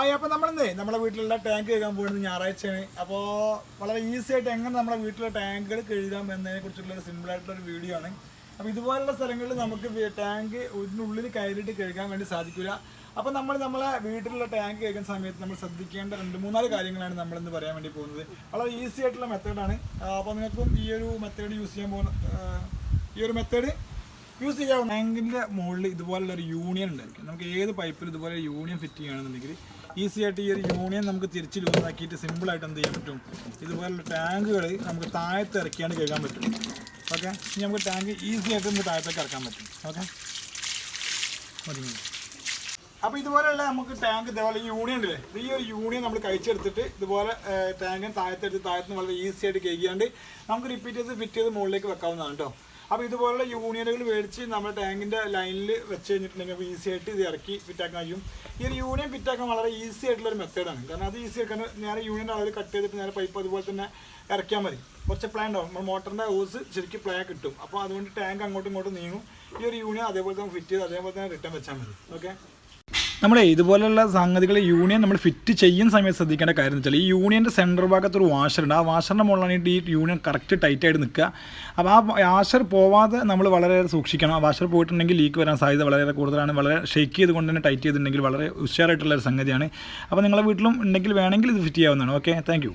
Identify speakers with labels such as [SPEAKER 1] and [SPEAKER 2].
[SPEAKER 1] ആ അപ്പൊ നമ്മളെന്തേ നമ്മുടെ വീട്ടിലുള്ള ടാങ്ക് കഴുകാൻ പോകുന്നത് ഞായറാഴ്ചയാണ്. അപ്പോൾ വളരെ ഈസി ആയിട്ട് എങ്ങനെ നമ്മുടെ വീട്ടിലെ ടാങ്കുകൾ കഴുകാം എന്നതിനെ കുറിച്ചുള്ള സിമ്പിൾ ആയിട്ടുള്ള ഒരു വീഡിയോ ആണ്. അപ്പോൾ ഇതുപോലുള്ള സ്ഥലങ്ങളിൽ നമുക്ക് ടാങ്ക് ഇതിനുള്ളിൽ കയറിയിട്ട് കഴുകാൻ വേണ്ടി സാധിക്കില്ല അപ്പോൾ നമ്മൾ നമ്മളെ വീട്ടിലുള്ള ടാങ്ക് കഴുകുന്ന സമയത്ത് നമ്മൾ ശ്രദ്ധിക്കേണ്ട രണ്ട് മൂന്നാൽ കാര്യങ്ങളാണ് നമ്മൾ നമ്മളിന്ന് പറയാൻ വേണ്ടി പോകുന്നത്. വളരെ ഈസി ആയിട്ടുള്ള മെത്തേഡാണ് അപ്പോൾ നിങ്ങൾക്കും ഈ ഒരു മെത്തേഡ് യൂസ് ചെയ്യാൻ പോകുന്ന ഈ ഒരു മെത്തേഡ് യൂസ് ചെയ്യാവുന്ന ടാങ്കിന്റെ മുകളിൽ ഇതുപോലുള്ള ഒരു യൂണിയൻ ഉണ്ടായിരിക്കും. നമുക്ക് ഏത് പൈപ്പിൽ ഇതുപോലെ യൂണിയൻ ഫിറ്റ് ചെയ്യുകയാണെന്നുണ്ടെങ്കിൽ ഈസി ആയിട്ട് ഈ ഒരു യൂണിയൻ നമുക്ക് തിരിച്ച് ലൂസാക്കിയിട്ട് സിമ്പിളായിട്ട് എന്ത് ചെയ്യാൻ പറ്റും? ഇതുപോലുള്ള ടാങ്കുകൾ നമുക്ക് താഴത്ത് ഇറക്കിയാണ് കഴുകാൻ പറ്റും. ഓക്കെ ഇനി നമുക്ക് ടാങ്ക് ഈസി ആയിട്ട് നമുക്ക് താഴത്തേക്ക് ഇറക്കാൻ പറ്റും. ഓക്കെ മതി അപ്പോൾ ഇതുപോലെയുള്ള നമുക്ക് ടാങ്ക് ഇതേപോലെ യൂണിയൻ ഉണ്ടല്ലേ? ഈ ഒരു യൂണിയൻ നമ്മൾ കഴിച്ചെടുത്തിട്ട് ഇതുപോലെ ടാങ്കിന് താഴത്തെടുത്ത് താഴത്തുനിന്ന് വളരെ ഈസി ആയിട്ട് കഴിക്കാണ്ട് നമുക്ക് റിപ്പീറ്റ് ചെയ്ത് ഫിറ്റ് ചെയ്ത് മുകളിലേക്ക് വെക്കാവുന്നതാണ് കേട്ടോ അപ്പോൾ ഇതുപോലുള്ള യൂണിയനുകൾ മേടിച്ച് നമ്മൾ ടാങ്കിന്റെ ലൈനിൽ വെച്ച് കഴിഞ്ഞിട്ടുണ്ടെങ്കിൽ അപ്പോൾ ഈസി ആയിട്ട് ഇത് ഇറക്കി ഫിറ്റാക്കാൻ കഴിയും. ഈ ഒരു യൂണിയൻ ഫിറ്റാക്കാൻ വളരെ ഈസി ആയിട്ടുള്ള ഒരു മെത്തേഡാണ് കാരണം അത് ഈസി ആക്കാൻ നേരെ യൂണിയന്റെ അളവിൽ കട്ട് ചെയ്തിട്ട് നേരെ പൈപ്പ് അതുപോലെ തന്നെ ഇറക്കിയാൽ മതി. കുറച്ച് പ്ലാൻ ഉണ്ടാവും. നമ്മൾ മോട്ടറിന്റെ ഹോസ് ശരിക്കും പ്ലേ കിട്ടും. അപ്പോൾ അതുകൊണ്ട് ടാങ്ക് അങ്ങോട്ടും ഇങ്ങോട്ടും നീങ്ങും. ഈ ഒരു യൂണിയൻ അതേപോലെ തന്നെ ഫിറ്റ് ചെയ്ത് അതേപോലെ തന്നെ റിട്ടേൺ വെച്ചാൽ മതി. ഓക്കെ നമ്മുടെ ഇതുപോലെയുള്ള സംഗതികൾ യൂണിയൻ നമ്മൾ ഫിറ്റ് ചെയ്യുന്ന സമയത്ത് ശ്രദ്ധിക്കേണ്ട കാര്യം എന്ന് വെച്ചാൽ ഈ യൂണിയന്റെ സെന്റർ ഭാഗത്ത് ഒരു വാഷർ ഉണ്ട്. ആ വാഷറിന്റെ മുകളിലാണ് ഈ യൂണിയൻ കറക്റ്റ് ടൈറ്റായിട്ട് നിൽക്കുക. അപ്പോൾ ആ വാഷർ പോവാതെ നമ്മൾ വളരെ സൂക്ഷിക്കണം. ആ വാഷർ പോയിട്ടുണ്ടെങ്കിൽ ലീക്ക് വരാൻ സാധ്യത വളരെ കൂടുതലാണ്. വളരെ ഷെയ്ക്ക് ചെയ്തുകൊണ്ട് തന്നെ ടൈറ്റ് ചെയ്തിട്ടുണ്ടെങ്കിൽ വളരെ ഉഷാറായിട്ടുള്ള ഒരു സംഗതിയാണ്. അപ്പോൾ നിങ്ങളുടെ വീട്ടിലും ഉണ്ടെങ്കിൽ വേണമെങ്കിൽ ഇത് ഫിറ്റ് ചെയ്യാവുന്നതാണ്. Okay thank